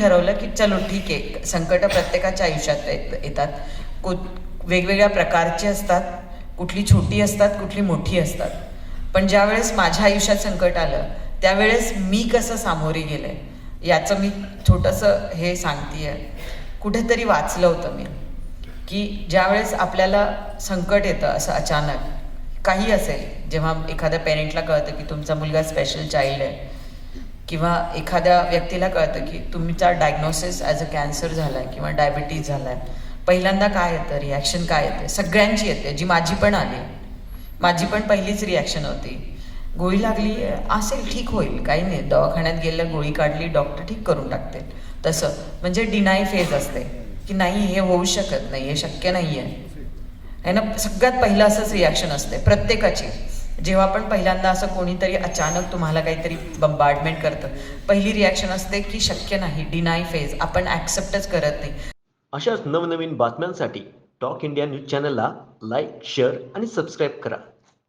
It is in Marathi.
ठरवलं की चलो ठीक आहे संकट प्रत्येकाच्या आयुष्यात येत- येतात. कु वेगवेगळ्या प्रकारची असतात. कुठली छोटी असतात कुठली मोठी असतात. पण ज्यावेळेस माझ्या आयुष्यात संकट आलं त्यावेळेस मी कसं सामोरे गेले याचं मी छोटंसं हे सांगते कुठेतरी वाचलं होतं मी की ज्यावेळेस आपल्याला संकट येतं असं अचानक काही असेल. जेव्हा एखाद्या पेरेंटला कळतं की तुमचा मुलगा स्पेशल चाइल्ड आहे किंवा एखाद्या व्यक्तीला कळतं की तुमचा डायग्नोसिस ॲज अ कॅन्सर झाला आहे किंवा डायबिटीज झाला आहे पहिल्यांदा काय येतं? रिॲक्शन काय येते? सगळ्यांची येते. जी माझी पण आली. माझी पण पहिलीच रिॲक्शन होती. गोळी लागली असेल ठीक होईल. काही नाही. दवाखान्यात गेलं गोळी काढली डॉक्टर ठीक करून टाकतील. तसं. म्हणजे डिनाय फेज असते. की नाही हे होऊ शकत नाही हे शक्य नाही आहे ना? सगळ्यात पहिलं असंच रिॲक्शन असते. प्रत्येकाची. जेव्हा पण पहिल्यांदा असं कोणीतरी अचानक तुम्हाला काहीतरी बंबार्डमेंट करतं पहिली रिॲक्शन असते की शक्य नाही डिनाय फेज आपण ॲक्सेप्टच करत नाही. अशाच नवनवीन बातम्यांसाठी टॉक इंडिया न्यूज चॅनलला लाईक शेअर आणि सबस्क्राईब करा.